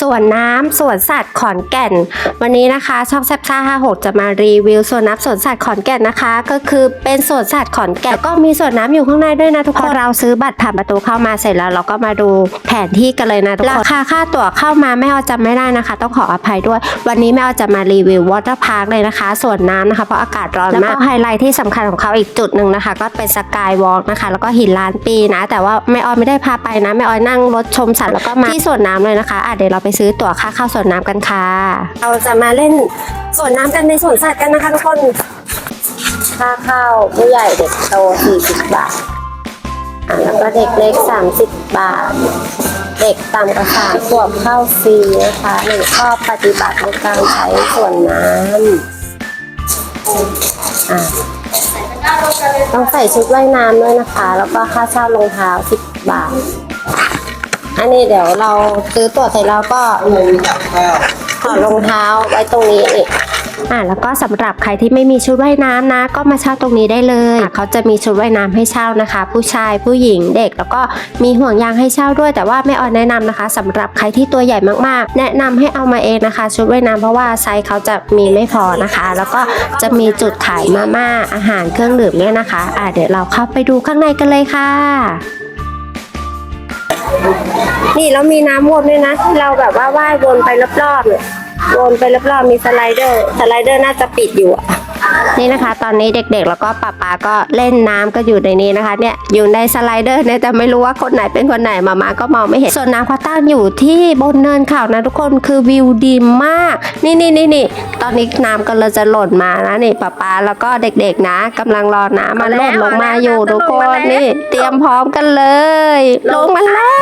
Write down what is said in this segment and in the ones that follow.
ส่วนน้ำสวนสัตว์ขอนแก่น วันนี้นะคะช่องแซบซ่า56 จะมารีวิวส่วนน้ำสวนสัตว์ขอนแก่นนะคะ ก็คือเป็นสวนสัตว์ขอนแก่นก็มีสวนน้ำอยู่ข้างในด้วยนะทุกคนเราซื้อบัตรผ่านประตูเข้ามาเสร็จแล้ว เราก็มาดูแผนที่กันเลยนะทุกคนราคาค่าตั๋วเข้ามาแม่ออจำไม่ได้นะคะ ต้องขออภัยด้วย วันนี้แม่ออจะมารีวิววอเตอร์พาร์คเลยนะคะสวนน้ำนะคะเพราะอากาศร้อนมากแล้วก็ไฮไลท์ที่สำคัญของเขาอีกจุดหนึ่งนะคะ ก็เป็นสกายวอล์กนะคะ แล้วก็หินล้านปีนะ แต่ว่าแม่ออยไม่ได้พาไปนะแม่ออยนั่งรถชมสัตว์แล้วก็มาที่สวนน้ำเลยนะคะอะเดี๋ยวเราไปซื้อตั๋วค่าเข้าสวนน้ำกันค่ะ เราจะมาเล่นสวนน้ำกันในสวนสัตว์กันนะคะทุกคน ค่าเข้าผู้ใหญ่เด็กโต 40 บาทอะแล้วก็เด็กเล็ก 30 บาท เด็กต่ำกว่าสามขวบเข้าฟรีนะคะหนึ่งข้อปฏิบัติในการใช้สวนน้ำอะต้องใส่ชุดว่ายน้ำด้วยนะคะ แล้วก็ค่าเช่ารองเท้า 10 บาท อันนี้เดี๋ยวเราซื้อตั๋วเสร็จแล้วก็ถอดรองเท้าไว้ตรงนี้อีกอะแล้วก็สำหรับใครที่ไม่มีชุดว่ายน้ำนะ ก็มาเช่าตรงนี้ได้เลยเขาจะมีชุดว่ายน้ำให้เช่านะคะ ผู้ชายผู้หญิงเด็กแล้วก็มีห่วงยางให้เช่าด้วย แต่ว่าไม่ออนแนะนำนะคะสำหรับใครที่ตัวใหญ่มากๆ แนะนำให้เอามาเองนะคะ ชุดว่ายน้ำเพราะว่าไซส์เขาจะมีไม่พอนะคะ แล้วก็จะมีจุดขายมาม่าอาหารเครื่องดื่มเนี่ยนะคะอะเดี๋ยวเราเข้าไปดูข้างในกันเลยค่ะ นี่แล้วมีน้ำวนด้วยนะที่เราแบบว่าว่ายวนไปรอบๆเนี่ยวนไปรอบๆมีสไลเดอร์ สไลเดอร์น่าจะปิดอยู่อะนี่นะคะ ตอนนี้เด็กๆ แล้วก็ป้าป๊าก็เล่นน้ำก็อยู่ในนี้นะคะ เนี่ยอยู่ในสไลเดอร์เนี่ยแต่ไม่รู้ว่าคนไหนเป็นคนไหนมามาก็มองไม่เห็นส่วนน้ำเขาตั้งอยู่ที่บนเนินเขานะทุกคนคือวิวดีมาก นี่นี่นี่นี่ตอนนี้น้ำก็เลยจะหล่นมานะนี่ป้าป๊าแล้วก็เด็กๆนะกำลังรอน้ำมันหล่นลงมาอยู่ทุกคนนี่ เตรียมพร้อมกันเลย ลงมาแล้ว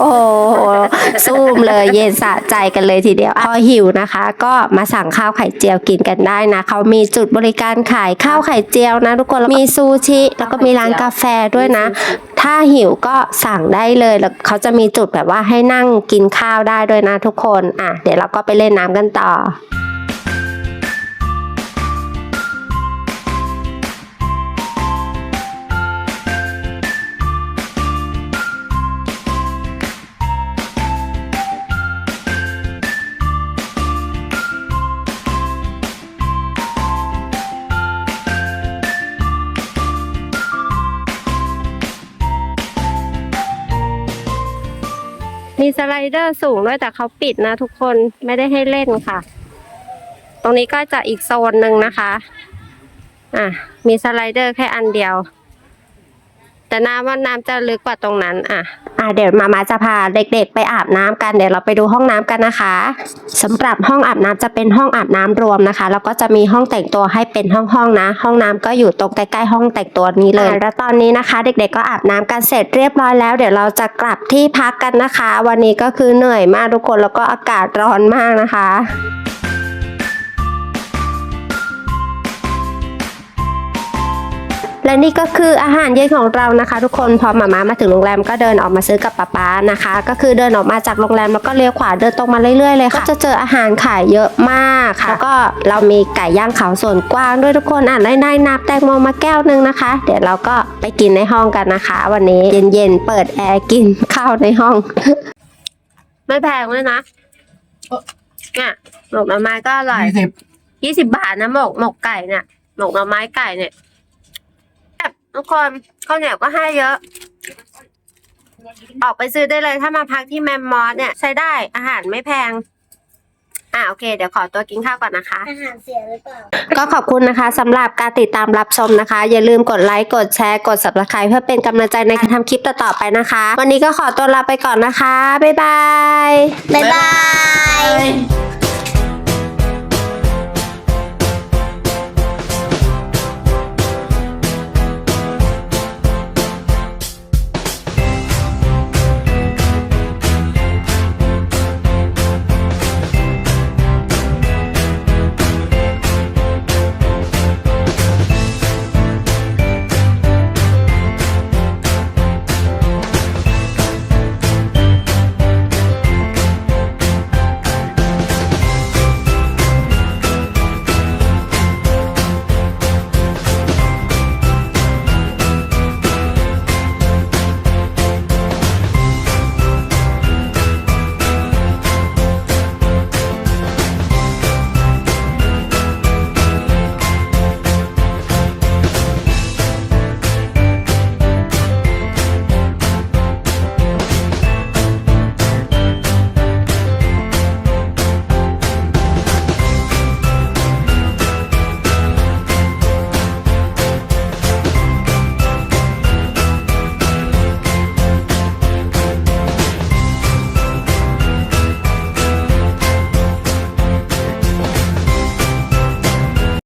โอ้โหซูมเลยเย็นสะใจกันเลยทีเดียวพอหิวนะคะ ก็มาสั่งข้าวไข่เจียวกินกันได้นะเขามีจุดบริการขายข้าวไข่เจียวนะทุกคนแล้วมีซูชิแล้วก็มีร้านกาแฟด้วยนะ ถ้าหิวก็สั่งได้เลยแล้วเขาจะมีจุดแบบว่าให้นั่งกินข้าวได้ด้วยนะทุกคนอะเดี๋ยวเราก็ไปเล่นน้ำกันต่อ มีสไลเดอร์สูงด้วยแต่เขาปิดนะทุกคนไม่ได้ให้เล่นค่ะ ตรงนี้ก็จะอีกโซนหนึ่งนะคะ อะ มีสไลเดอร์แค่อันเดียว แต่น้ำว่าน้ำจะลึกกว่าตรงนั้นอะอะเดี๋ยวมามาจะพาเด็กๆ ไปอาบน้ำกันเดี๋ยวเราไปดูห้องน้ำกันนะคะสำหรับห้องอาบน้ำจะเป็นห้องอาบน้ำรวมนะคะ แล้วก็จะมีห้องแต่งตัวให้เป็นห้องๆนะ ห้องน้ำก็อยู่ตรงใกล้ๆห้องแต่งตัวนี้เลย แล้วตอนนี้นะคะ เด็กๆก็อาบน้ำกันเสร็จเรียบร้อยแล้ว เดี๋ยวเราจะกลับที่พักกันนะคะ วันนี้ก็คือเหนื่อยมากทุกคนแล้วก็อากาศร้อนมากนะคะ และนี่ก็คืออาหารเย็นของเรานะคะ ทุกคนพอมามามาถึงโรงแรมก็เดินออกมาซื้อกับป๊าป๊านะคะ ก็คือเดินออกมาจากโรงแรมแล้วก็เลี้ยวขวาเดินตรงมาเรื่อยๆเลยค่ะก็จะเจออาหารขายเยอะมากค่ะแล้วก็เรามีไก่ย่างเขาส่วนกว้างด้วยทุกคนอะได้ได้นับแตงโมมาแก้วหนึงนะคะ เดี๋ยวเราก็ไปกินในห้องกันนะคะ วันนี้เย็นๆเปิดแอร์กินข้าวในห้อง ไม่แพงเลยนะเนี่ยหมกหน่อไม้ก็อร่อยยี่สิบยี่สิบบาทนะหมกหมกไก่เนี่ยหมกหน่อไม้ไก่เนี่ยแบบ ทุกคนข้าวเหนียวก็ให้เยอะ ออกไปซื้อได้เลยถ้ามาพักที่แมมมอสเนี่ยใช้ได้อาหารไม่แพง อ่าโอเค เดี๋ยวขอตัวกินข้าวก่อนนะคะ อาหารเสียหรือเปล่า ก็ขอบคุณนะคะสำหรับการติดตามรับชมนะคะ อย่าลืมกดไลค์กดแชร์กด subscribe เพื่อเป็นกำลังใจในการทำคลิปต่อๆไปนะคะ วันนี้ก็ขอตัวลาไปก่อนนะคะ บ๊ายบาย บ๊ายบาย